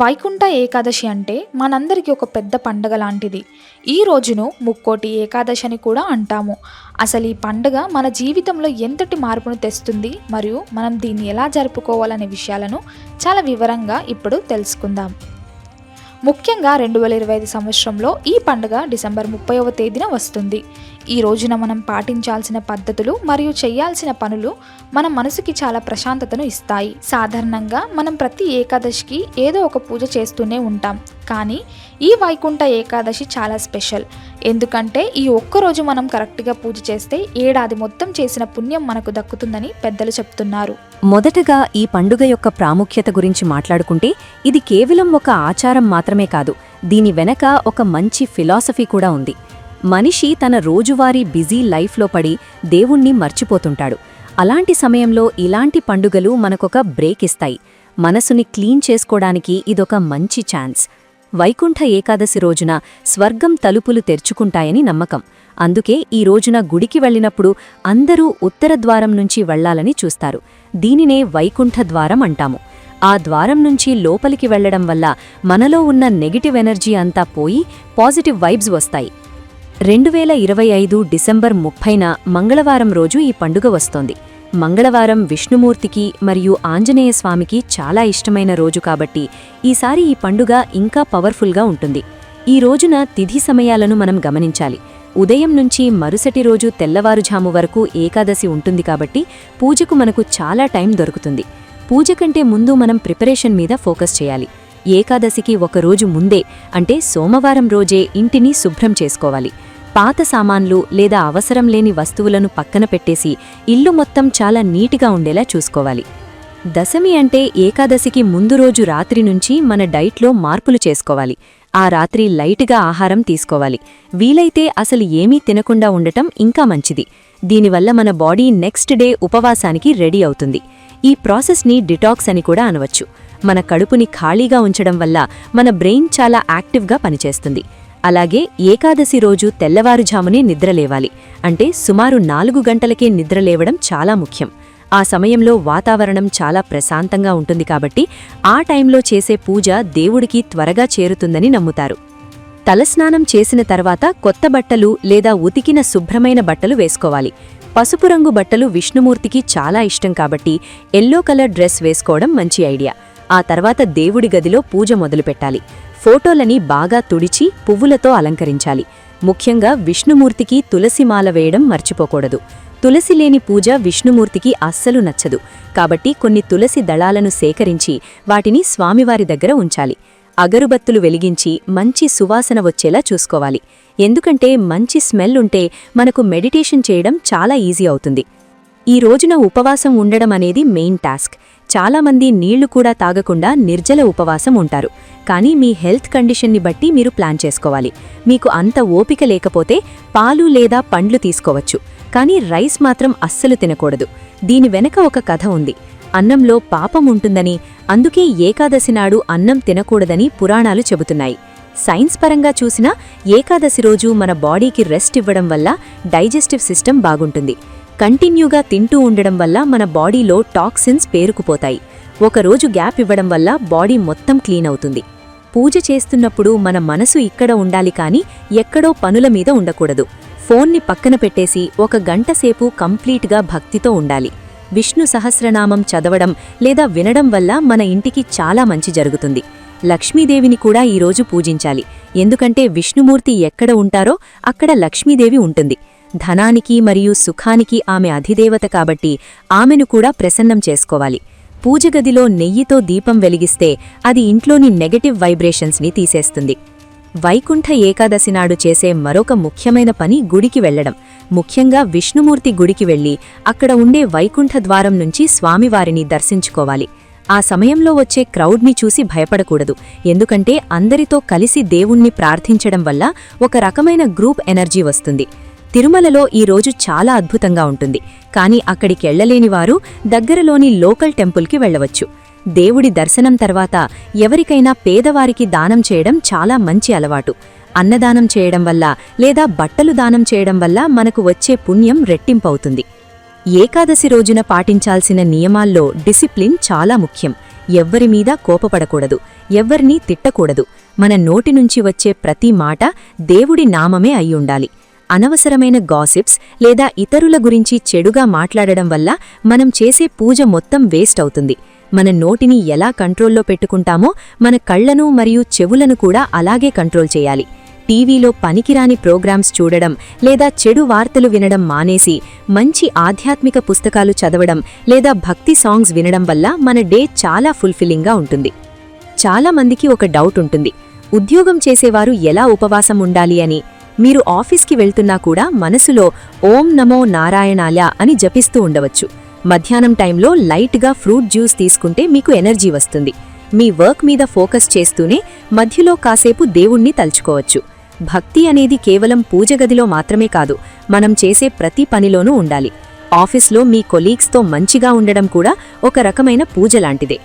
వైకుంఠ ఏకాదశి అంటే మనందరికీ ఒక పెద్ద పండగ లాంటిది. ఈ రోజును ముక్కోటి ఏకాదశి అని కూడా అంటాము. అసలు ఈ పండగ మన జీవితంలో ఎంతటి మార్పును తెస్తుంది మరియు మనం దీన్ని ఎలా జరుపుకోవాలనే విషయాలను చాలా వివరంగా ఇప్పుడు తెలుసుకుందాం. ముఖ్యంగా రెండు వేల ఇరవై ఐదు సంవత్సరంలో ఈ పండుగ డిసెంబర్ ముప్పైవ తేదీన వస్తుంది. ఈ రోజున మనం పాటించాల్సిన పద్ధతులు మరియు చేయాల్సిన పనులు మన మనసుకి చాలా ప్రశాంతతను ఇస్తాయి. సాధారణంగా మనం ప్రతి ఏకాదశికి ఏదో ఒక పూజ చేస్తూనే ఉంటాం. కానీ ఈ వైకుంఠ ఏకాదశి చాలా స్పెషల్. ఎందుకంటే ఈ ఒక్కరోజు మనం కరెక్ట్గా పూజ చేస్తే ఏడాది మొత్తం చేసిన పుణ్యం మనకు దక్కుతుందని పెద్దలు చెప్తున్నారు. మొదటగా ఈ పండుగ యొక్క ప్రాముఖ్యత గురించి మాట్లాడుకుంటే ఇది కేవలం ఒక ఆచారం మాత్రమే కాదు దీని వెనక ఒక మంచి ఫిలాసఫీ కూడా ఉంది. మనిషి తన రోజువారీ బిజీ లైఫ్లో పడి దేవుణ్ణి మర్చిపోతుంటాడు. అలాంటి సమయంలో ఇలాంటి పండుగలు మనకొక బ్రేక్ ఇస్తాయి. మనసుని క్లీన్ చేసుకోవడానికి ఇదొక మంచి ఛాన్స్. వైకుంఠ ఏకాదశి రోజున స్వర్గం తలుపులు తెరుచుకుంటాయని నమ్మకం. అందుకే ఈ రోజున గుడికి వెళ్ళినప్పుడు అందరూ ఉత్తర ద్వారం నుంచి వెళ్ళాలని చూస్తారు. దీనినే వైకుంఠ ద్వారం అంటాము. ఆ ద్వారం నుంచి లోపలికి వెళ్ళడం వల్ల మనలో ఉన్న నెగిటివ్ ఎనర్జీ అంతా పోయి పాజిటివ్ వైబ్స్ వస్తాయి. రెండు వేల ఇరవై ఐదు డిసెంబర్ ముప్పైన మంగళవారం రోజు ఈ పండుగ వస్తోంది. మంగళవారం విష్ణుమూర్తికి మరియు ఆంజనేయ స్వామికి చాలా ఇష్టమైన రోజు కాబట్టి ఈసారి ఈ పండుగ ఇంకా పవర్ఫుల్గా ఉంటుంది. ఈ రోజున తిథి సమయాలను మనం గమనించాలి. ఉదయం నుంచి మరుసటి రోజు తెల్లవారుజాము వరకు ఏకాదశి ఉంటుంది కాబట్టి పూజకు మనకు చాలా టైం దొరుకుతుంది. పూజ కంటే ముందు మనం ప్రిపరేషన్ మీద ఫోకస్ చేయాలి. ఏకాదశికి ఒక రోజు ముందే అంటే సోమవారం రోజే ఇంటిని శుభ్రం చేసుకోవాలి. పాత సామాన్లు లేదా అవసరం లేని వస్తువులను పక్కన పెట్టేసి ఇల్లు మొత్తం చాలా నీటిగా ఉండేలా చూసుకోవాలి. దశమి అంటే ఏకాదశికి ముందు రోజు రాత్రి నుంచి మన డైట్లో మార్పులు చేసుకోవాలి. ఆ రాత్రి లైట్గా ఆహారం తీసుకోవాలి. వీలైతే అసలు ఏమీ తినకుండా ఉండటం ఇంకా మంచిది. దీనివల్ల మన బాడీ నెక్స్ట్ డే ఉపవాసానికి రెడీ అవుతుంది. ఈ ప్రాసెస్ని డిటాక్స్ అని కూడా అనవచ్చు. మన కడుపుని ఖాళీగా ఉంచడం వల్ల మన బ్రెయిన్ చాలా యాక్టివ్గా పనిచేస్తుంది. అలాగే ఏకాదశి రోజు తెల్లవారుజామునే నిద్రలేవాలి. అంటే సుమారు నాలుగు గంటలకే నిద్రలేవడం చాలా ముఖ్యం. ఆ సమయంలో వాతావరణం చాలా ప్రశాంతంగా ఉంటుంది కాబట్టి ఆ టైంలో చేసే పూజ దేవుడికి త్వరగా చేరుతుందని నమ్ముతారు. తలస్నానం చేసిన తర్వాత కొత్త బట్టలు లేదా ఉతికిన శుభ్రమైన బట్టలు వేసుకోవాలి. పసుపు రంగు బట్టలు విష్ణుమూర్తికి చాలా ఇష్టం కాబట్టి ఎల్లో కలర్ డ్రెస్ వేసుకోవడం మంచి ఐడియా. ఆ తర్వాత దేవుడి గదిలో పూజ మొదలుపెట్టాలి. ఫోటోలని బాగా తుడిచి పువ్వులతో అలంకరించాలి. ముఖ్యంగా విష్ణుమూర్తికి తులసిమాల వేయడం మర్చిపోకూడదు. తులసి లేని పూజ విష్ణుమూర్తికి అస్సలు నచ్చదు. కాబట్టి కొన్ని తులసి దళాలను సేకరించి వాటిని స్వామివారి దగ్గర ఉంచాలి. అగరుబత్తులు వెలిగించి మంచి సువాసన వచ్చేలా చూసుకోవాలి. ఎందుకంటే మంచి స్మెల్ ఉంటే మనకు మెడిటేషన్ చేయడం చాలా ఈజీ అవుతుంది. ఈ రోజున ఉపవాసం ఉండడం అనేది మెయిన్ టాస్క్. చాలామంది నీళ్ళు కూడా తాగకుండా నిర్జల ఉపవాసం ఉంటారు. కానీ మీ హెల్త్ కండిషన్ని బట్టి మీరు ప్లాన్ చేసుకోవాలి. మీకు అంత ఓపిక లేకపోతే పాలు లేదా పండ్లు తీసుకోవచ్చు. కానీ రైస్ మాత్రం అస్సలు తినకూడదు. దీని వెనక ఒక కథ ఉంది. అన్నంలో పాపం ఉంటుందని అందుకే ఏకాదశి నాడు అన్నం తినకూడదని పురాణాలు చెబుతున్నాయి. సైన్స్ పరంగా చూసినా ఏకాదశి రోజు మన బాడీకి రెస్ట్ ఇవ్వడం వల్ల డైజెస్టివ్ సిస్టమ్ బాగుంటుంది. కంటిన్యూగా తింటూ ఉండడం వల్ల మన బాడీలో టాక్సిన్స్ పేరుకుపోతాయి. ఒకరోజు గ్యాప్ ఇవ్వడం వల్ల బాడీ మొత్తం క్లీన్ అవుతుంది. పూజ చేస్తున్నప్పుడు మన మనసు ఇక్కడ ఉండాలి కానీ ఎక్కడో పనుల మీద ఉండకూడదు. ఫోన్ని పక్కన పెట్టేసి ఒక గంటసేపు కంప్లీట్గా భక్తితో ఉండాలి. విష్ణు సహస్రనామం చదవడం లేదా వినడం వల్ల మన ఇంటికి చాలా మంచి జరుగుతుంది. లక్ష్మీదేవిని కూడా ఈరోజు పూజించాలి. ఎందుకంటే విష్ణుమూర్తి ఎక్కడ ఉంటారో అక్కడ లక్ష్మీదేవి ఉంటుంది. ధనానికి మరియు సుఖానికి ఆమె అధిదేవత కాబట్టి ఆమెను కూడా ప్రసన్నం చేసుకోవాలి. పూజగదిలో నెయ్యితో దీపం వెలిగిస్తే అది ఇంట్లోని నెగటివ్ వైబ్రేషన్స్ని తీసేస్తుంది. వైకుంఠ ఏకాదశి నాడు చేసే మరొక ముఖ్యమైన పని గుడికి వెళ్ళడం ముఖ్యంగా విష్ణుమూర్తి గుడికి వెళ్ళి అక్కడ ఉండే వైకుంఠ ద్వారం నుంచి స్వామివారిని దర్శించుకోవాలి. ఆ సమయంలో వచ్చే క్రౌడ్ని చూసి భయపడకూడదు. ఎందుకంటే అందరితో కలిసి దేవుణ్ణి ప్రార్థించడం వల్ల ఒక రకమైన గ్రూప్ ఎనర్జీ వస్తుంది. తిరుమలలో ఈ రోజు చాలా అద్భుతంగా ఉంటుంది. కానీ అక్కడికెళ్ళలేని వారు దగ్గరలోని లోకల్ టెంపుల్కి వెళ్ళవచ్చు దేవుడి దర్శనం తర్వాత ఎవరికైనా పేదవారికి దానం చేయడం చాలా మంచి అలవాటు. అన్నదానం చేయడం వల్ల లేదా బట్టలు దానం చేయడం వల్ల మనకు వచ్చే పుణ్యం రెట్టింపవుతుంది. ఏకాదశి రోజున పాటించాల్సిన నియమాల్లో డిసిప్లిన్ చాలా ముఖ్యం. ఎవ్వరి మీద కోపపడకూడదు. ఎవ్వరినీ తిట్టకూడదు. మన నోటి నుంచి వచ్చే ప్రతి మాట దేవుడి నామమే అయ్యుండాలి. అనవసరమైన గాసిప్స్ లేదా ఇతరుల గురించి చెడుగా మాట్లాడడం వల్ల మనం చేసే పూజ మొత్తం వేస్ట్ అవుతుంది. మన నోటిని ఎలా కంట్రోల్లో పెట్టుకుంటామో మన కళ్ళను మరియు చెవులను కూడా అలాగే కంట్రోల్ చేయాలి. టీవీలో పనికిరాని ప్రోగ్రామ్స్ చూడడం లేదా చెడు వార్తలు వినడం మానేసి మంచి ఆధ్యాత్మిక పుస్తకాలు చదవడం లేదా భక్తి సాంగ్స్ వినడం వల్ల మన డే చాలా ఫుల్ఫిల్లింగ్గా ఉంటుంది. చాలామందికి ఒక డౌట్ ఉంటుంది. ఉద్యోగం చేసేవారు ఎలా ఉపవాసం ఉండాలి అని? మీరు ఆఫీస్కి వెళ్తున్నా కూడా మనసులో ఓం నమో నారాయణాల అని జపిస్తూ ఉండవచ్చు. మధ్యాహ్నం టైంలో లైట్గా ఫ్రూట్ జ్యూస్ తీసుకుంటే మీకు ఎనర్జీ వస్తుంది. మీ వర్క్ మీద ఫోకస్ చేస్తూనే మధ్యలో కాసేపు దేవుణ్ణి తలుచుకోవచ్చు. భక్తి అనేది కేవలం పూజగదిలో మాత్రమే కాదు మనం చేసే ప్రతి పనిలోనూ ఉండాలి. ఆఫీస్లో మీ కొలీగ్స్తో మంచిగా ఉండడం కూడా ఒక రకమైన పూజ లాంటిదే.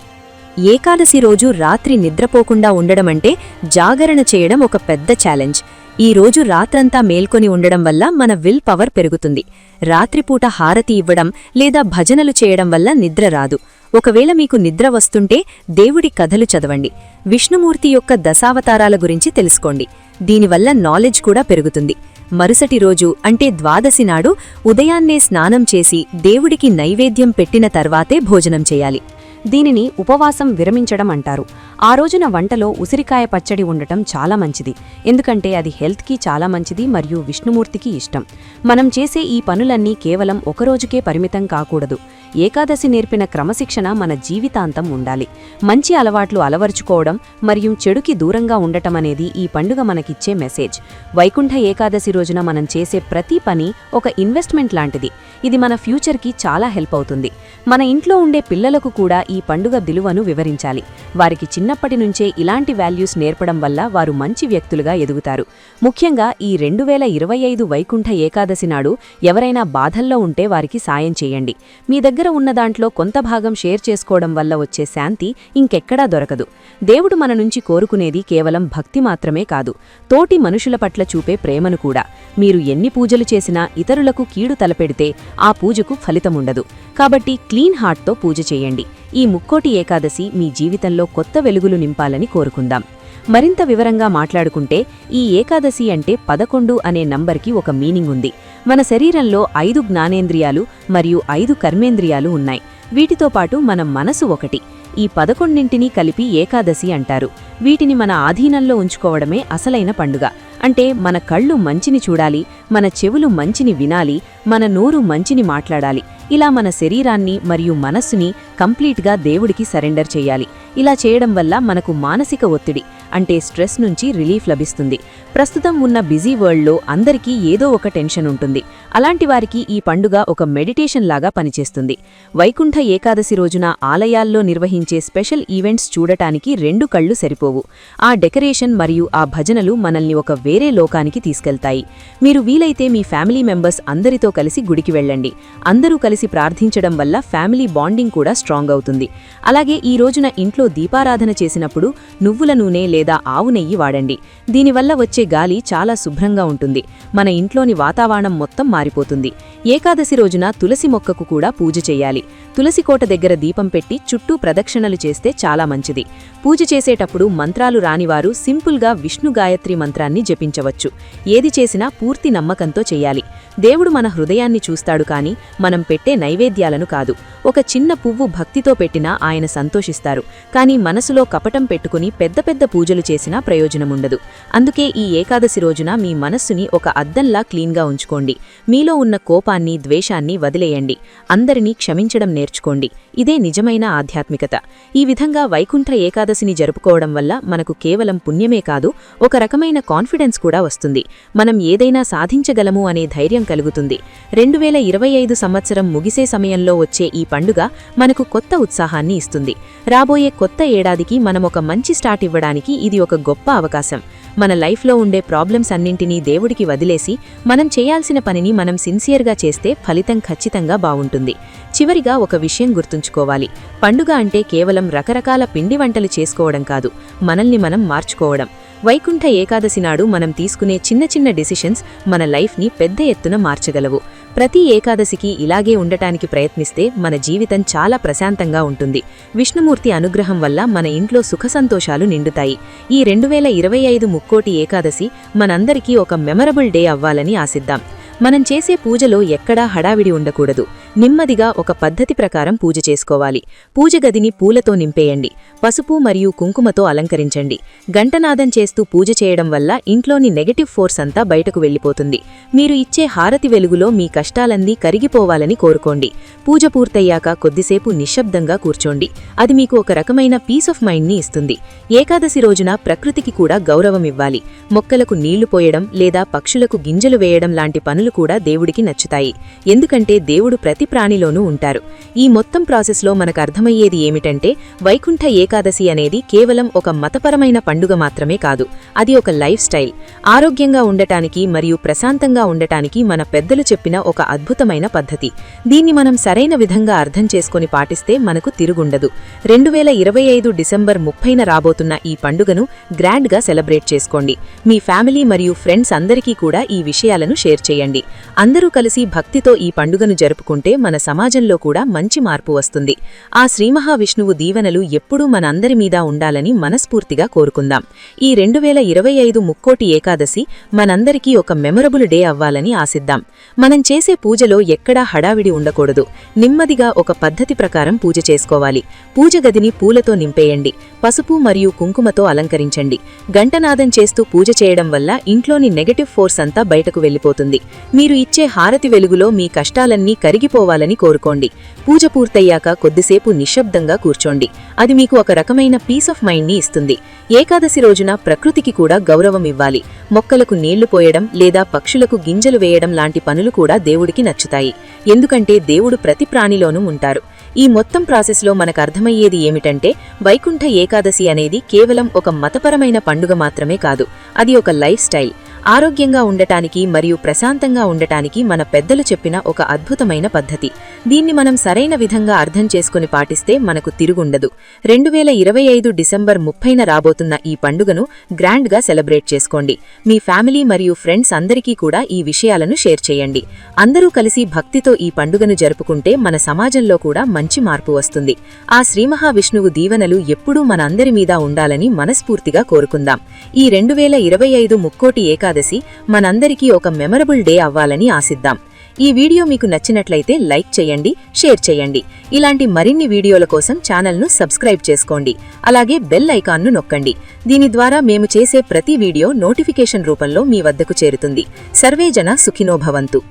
ఏకాదశి రోజు రాత్రి నిద్రపోకుండా ఉండడమంటే జాగరణ చేయడం ఒక పెద్ద ఛాలెంజ్. ఈ రోజు రాత్రంతా మేల్కొని ఉండడం వల్ల మన విల్ పవర్ పెరుగుతుంది. రాత్రిపూట హారతి ఇవ్వడం లేదా భజనలు చేయడం వల్ల నిద్ర రాదు. ఒకవేళ మీకు నిద్ర వస్తుంటే దేవుడి కథలు చదవండి. విష్ణుమూర్తి యొక్క దశావతారాల గురించి తెలుసుకోండి. దీనివల్ల నాలెడ్జ్ కూడా పెరుగుతుంది. మరుసటి రోజు అంటే ద్వాదశి నాడు ఉదయాన్నే స్నానం చేసి దేవుడికి నైవేద్యం పెట్టిన తర్వాతే భోజనం చేయాలి. దీనిని ఉపవాసం విరమించడం అంటారు. ఆ రోజున వంటలో ఉసిరికాయ పచ్చడి ఉండటం చాలా మంచిది. ఎందుకంటే అది హెల్త్కి చాలా మంచిది మరియు విష్ణుమూర్తికి ఇష్టం. మనం చేసే ఈ పనులన్నీ కేవలం ఒకరోజుకే పరిమితం కాకూడదు. ఏకాదశి నేర్పిన క్రమశిక్షణ మన జీవితాంతం ఉండాలి. మంచి అలవాట్లు అలవరుచుకోవడం మరియు చెడుకి దూరంగా ఉండటం అనేది ఈ పండుగ మనకిచ్చే మెసేజ్. వైకుంఠ ఏకాదశి రోజున మనం చేసే ప్రతి పని ఒక ఇన్వెస్ట్మెంట్ లాంటిది. ఇది మన ఫ్యూచర్కి చాలా హెల్ప్ అవుతుంది. మన ఇంట్లో ఉండే పిల్లలకు కూడా ఈ పండుగ విలువను వివరించాలి. వారికి చిన్న చిన్నప్పటి నుంచే ఇలాంటి వాల్యూస్ నేర్పడం వల్ల వారు మంచి వ్యక్తులుగా ఎదుగుతారు. ముఖ్యంగా ఈ రెండు వేల ఇరవై ఐదు వైకుంఠ ఏకాదశి నాడు ఎవరైనా బాధల్లో ఉంటే వారికి సాయం చేయండి. మీ దగ్గర ఉన్న దాంట్లో కొంత భాగం షేర్ చేసుకోవడం వల్ల వచ్చే శాంతి ఇంకెక్కడా దొరకదు. దేవుడు మన నుంచి కోరుకునేది కేవలం భక్తి మాత్రమే కాదు. తోటి మనుషుల పట్ల చూపే ప్రేమను కూడా. మీరు ఎన్ని పూజలు చేసినా ఇతరులకు కీడు తలపెడితే ఆ పూజకు ఫలితముండదు. కాబట్టి క్లీన్ హార్ట్తో పూజ చేయండి. ఈ ముక్కోటి ఏకాదశి మీ జీవితంలో కొత్త వెలుగులు నింపాలని కోరుకుందాం. మరింత వివరంగా మాట్లాడుకుంటే ఈ ఏకాదశి అంటే పదకొండు అనే నంబర్కి ఒక మీనింగ్ ఉంది. మన శరీరంలో ఐదు జ్ఞానేంద్రియాలు మరియు ఐదు కర్మేంద్రియాలు ఉన్నాయి. వీటితో పాటు మన మనసు ఒకటి. ఈ పదకొండింటినీ కలిపి ఏకాదశి అంటారు. వీటిని మన ఆధీనంలో ఉంచుకోవడమే అసలైన పండుగ. అంటే మన కళ్ళు మంచిని చూడాలి మన చెవులు మంచిని వినాలి మన నోరు మంచిని మాట్లాడాలి. ఇలా మన శరీరాన్ని మరియు మనస్సుని కంప్లీట్గా దేవుడికి సరెండర్ చేయాలి. ఇలా చేయడం వల్ల మనకు మానసిక ఒత్తిడి అంటే స్ట్రెస్ నుంచి రిలీఫ్ లభిస్తుంది. ప్రస్తుతం ఉన్న బిజీ వరల్డ్లో అందరికీ ఏదో ఒక టెన్షన్ ఉంటుంది. అలాంటి వారికి ఈ పండుగ ఒక మెడిటేషన్ లాగా పనిచేస్తుంది. వైకుంఠ ఏకాదశి రోజున ఆలయాల్లో నిర్వహించే స్పెషల్ ఈవెంట్స్ చూడటానికి రెండు కళ్ళు సరిపోవు. ఆ డెకరేషన్ మరియు ఆ భజనలు మనల్ని ఒక వేరే లోకానికి తీసుకెళ్తాయి. మీరు వీలైతే మీ ఫ్యామిలీ మెంబర్స్ అందరితో కలిసి గుడికి వెళ్ళండి. అందరూ కలిసి ప్రార్థించడం వల్ల ఫ్యామిలీ బాండింగ్ కూడా స్ట్రాంగ్ అవుతుంది. అలాగే ఈ రోజున ఇంట్లో దీపారాధన చేసినప్పుడు నువ్వుల నూనె లేదా ఆవు నెయ్యి వాడండి. దీనివల్ల వచ్చే గాలి చాలా శుభ్రంగా ఉంటుంది. మన ఇంట్లోని వాతావరణం మొత్తం మారిపోతుంది. ఏకాదశి రోజున తులసి మొక్కకు కూడా పూజ చేయాలి. తులసి కోట దగ్గర దీపం పెట్టి చుట్టూ ప్రదక్షిణలు చేస్తే చాలా మంచిది. పూజ చేసేటప్పుడు మంత్రాలు రానివారు సింపుల్గా విష్ణు గాయత్రి మంత్రాన్ని జపించవచ్చు. ఏది చేసినా పూర్తి నమ్మకంతో చేయాలి. దేవుడు మన హృదయాన్ని చూస్తాడు కాని మనం పెట్టే నైవేద్యాలను కాదు. ఒక చిన్న పువ్వు భక్తితో పెట్టినా ఆయన సంతోషిస్తారు. కానీ మనసులో కపటం పెట్టుకుని పెద్ద పెద్ద పూజలు చేసినా ప్రయోజనముండదు. అందుకే ఈ ఏకాదశి రోజున మీ మనస్సుని ఒక అద్దంలా క్లీన్గా ఉంచుకోండి. మీలో ఉన్న కోపాన్ని ద్వేషాన్ని వదిలేయండి. అందరినీ క్షమించడం నేర్చుకోండి. ఇదే నిజమైన ఆధ్యాత్మికత. ఈ విధంగా వైకుంఠ ఏకాదశిని జరుపుకోవడం వల్ల మనకు కేవలం పుణ్యమే కాదు ఒక రకమైన కాన్ఫిడెన్స్ కూడా వస్తుంది. మనం ఏదైనా సాధించగలము అనే ధైర్యం కలుగుతుంది. రెండు వేల ఇరవై ఐదు సంవత్సరం ముగిసే సమయంలో వచ్చే ఈ పండుగ మనకు కొత్త ఉత్సాహాన్ని ఇస్తుంది. రాబోయే కొత్త ఏడాదికి మనం ఒక మంచి స్టార్ట్ ఇవ్వడానికి ఇది ఒక గొప్ప అవకాశం. మన లైఫ్లో ఉండే ప్రాబ్లమ్స్ అన్నింటినీ దేవుడికి వదిలేసి మనం చేయాల్సిన పనిని మనం సిన్సియర్గా చేస్తే ఫలితం ఖచ్చితంగా బావుంటుంది చివరిగా ఒక విషయం గుర్తుంచుకోవాలి. పండుగ అంటే కేవలం రకరకాల పిండి వంటలు చేసుకోవడం కాదు మనల్ని మనం మార్చుకోవడం. వైకుంఠ ఏకాదశి నాడు మనం తీసుకునే చిన్న చిన్న డెసిషన్స్ మన లైఫ్ని పెద్ద ఎత్తున మార్చగలవు. ప్రతి ఏకాదశికి ఇలాగే ఉండటానికి ప్రయత్నిస్తే మన జీవితం చాలా ప్రశాంతంగా ఉంటుంది. విష్ణుమూర్తి అనుగ్రహం వల్ల మన ఇంట్లో సుఖ సంతోషాలు నిండుతాయి. ఈ రెండు వేల ఇరవై ఐదు ముక్కోటి ఏకాదశి మనందరికీ ఒక మెమరబుల్ డే అవ్వాలని ఆశిద్దాం. మనం చేసే పూజలో ఎక్కడా హడావిడి ఉండకూడదు. నెమ్మదిగా ఒక పద్ధతి ప్రకారం పూజ చేసుకోవాలి. పూజ గదిని పూలతో నింపేయండి. పసుపు మరియు కుంకుమతో అలంకరించండి. గంటనాదం చేస్తూ పూజ చేయడం వల్ల ఇంట్లోని నెగటివ్ ఫోర్స్ అంతా బయటకు వెళ్ళిపోతుంది. మీరు ఇచ్చే హారతి వెలుగులో మీ కష్టాలన్నీ కరిగిపోవాలని కోరుకోండి. పూజ పూర్తయ్యాక కొద్దిసేపు నిశ్శబ్దంగా కూర్చోండి. అది మీకు ఒక రకమైన పీస్ ఆఫ్ మైండ్ని ఇస్తుంది. ఏకాదశి రోజున ప్రకృతికి కూడా గౌరవం ఇవ్వాలి. మొక్కలకు నీళ్ళు పోయడం లేదా పక్షులకు గింజలు వేయడం లాంటి పనులు కూడా దేవుడికి నచ్చుతాయి. ఎందుకంటే దేవుడు ప్రతి ప్రాణిలోనూ ఉంటారు. ఈ మొత్తం ప్రాసెస్లో మనకు అర్థమయ్యేది ఏమిటంటే వైకుంఠ ఏకాదశి అనేది కేవలం ఒక మతపరమైన పండుగ మాత్రమే కాదు అది ఒక లైఫ్ స్టైల్. ఆరోగ్యంగా ఉండటానికి మరియు ప్రశాంతంగా ఉండటానికి మన పెద్దలు చెప్పిన ఒక అద్భుతమైన పద్ధతి. దీన్ని మనం సరైన విధంగా అర్థం చేసుకొని పాటిస్తే మనకు తిరుగుండదు. రెండు వేల ఇరవై ఐదు డిసెంబర్ ముప్పైన రాబోతున్న ఈ పండుగను గ్రాండ్గా సెలబ్రేట్ చేసుకోండి. మీ ఫ్యామిలీ మరియు ఫ్రెండ్స్ అందరికీ కూడా ఈ విషయాలను షేర్ చేయండి. అందరూ కలిసి భక్తితో ఈ పండుగను జరుపుకుంటే మన సమాజంలో కూడా మంచి మార్పు వస్తుంది. ఆ శ్రీ మహావిష్ణువు దీవెనలు ఎప్పుడూ మనందరి మీద ఉండాలని మనస్ఫూర్తిగా కోరుకుందాం. ఈ రెండు వేల ఇరవై ఐదు ముక్కోటి ఏకాదశి మనందరికీ ఒక మెమరబుల్ డే అవ్వాలని ఆశిద్దాం. మనం చేసే పూజలో ఎక్కడా హడావిడి ఉండకూడదు. నెమ్మదిగా ఒక పద్ధతి ప్రకారం పూజ చేసుకోవాలి. పూజ గదిని పూలతో నింపేయండి. పసుపు మరియు కుంకుమతో అలంకరించండి. గంటనాదం చేస్తూ పూజ చేయడం వల్ల ఇంట్లోని నెగటివ్ ఫోర్స్ అంతా బయటకు వెళ్ళిపోతుంది. మీరు ఇచ్చే హారతి వెలుగులో మీ కష్టాలన్నీ కరిగిపోవాలని కోరుకోండి. పూజ పూర్తయ్యాక కొద్దిసేపు నిశ్శబ్దంగా కూర్చోండి. అది మీకు ఒక రకమైన పీస్ ఆఫ్ మైండ్ని ఇస్తుంది. ఏకాదశి రోజున ప్రకృతికి కూడా గౌరవం ఇవ్వాలి. మొక్కలకు నీళ్ళు పోయడం లేదా పక్షులకు గింజలు వేయడం లాంటి పనులు కూడా దేవుడికి నచ్చుతాయి. ఎందుకంటే దేవుడు ప్రతి ప్రాణిలోనూ ఉంటారు. ఈ మొత్తం ప్రాసెస్లో మనకు అర్థమయ్యేది ఏమిటంటే వైకుంఠ ఏకాదశి అనేది కేవలం ఒక మతపరమైన పండుగ మాత్రమే కాదు అది ఒక లైఫ్ స్టైల్. ఆరోగ్యంగా ఉండటానికి మరియు ప్రశాంతంగా ఉండటానికి మన పెద్దలు చెప్పిన ఒక అద్భుతమైన పద్ధతి. దీన్ని మనం సరైన విధంగా అర్థం చేసుకుని పాటిస్తే మనకు తిరుగుండదు. రెండు వేల ఇరవై ఐదు డిసెంబర్ ముప్పైన రాబోతున్న ఈ పండుగను గ్రాండ్గా సెలబ్రేట్ చేసుకోండి. మీ ఫ్యామిలీ మరియు ఫ్రెండ్స్ అందరికీ కూడా ఈ విషయాలను షేర్ చేయండి. అందరూ కలిసి భక్తితో ఈ పండుగను జరుపుకుంటే మన సమాజంలో కూడా మంచి మార్పు వస్తుంది. ఆ శ్రీ మహావిష్ణువు దీవెనలు ఎప్పుడూ మన అందరి మీద ఉండాలని మనస్ఫూర్తిగా కోరుకుందాం. ఈ రెండు వేల ఇరవై ఐదు ముక్కోటి ఏకాదశి మనందరికీ ఒక మెమరబుల్ డే అవ్వాలని ఆశిద్దాం. ఈ వీడియో మీకు నచ్చినట్లయితే లైక్ చేయండి షేర్ చేయండి. ఇలాంటి మరిన్ని వీడియోల కోసం ఛానల్ను సబ్స్క్రైబ్ చేసుకోండి. అలాగే బెల్ ఐకాన్ను నొక్కండి. దీని ద్వారా మేము చేసే ప్రతి వీడియో నోటిఫికేషన్ రూపంలో మీ వద్దకు చేరుతుంది. సర్వేజన సుఖినోభవంతు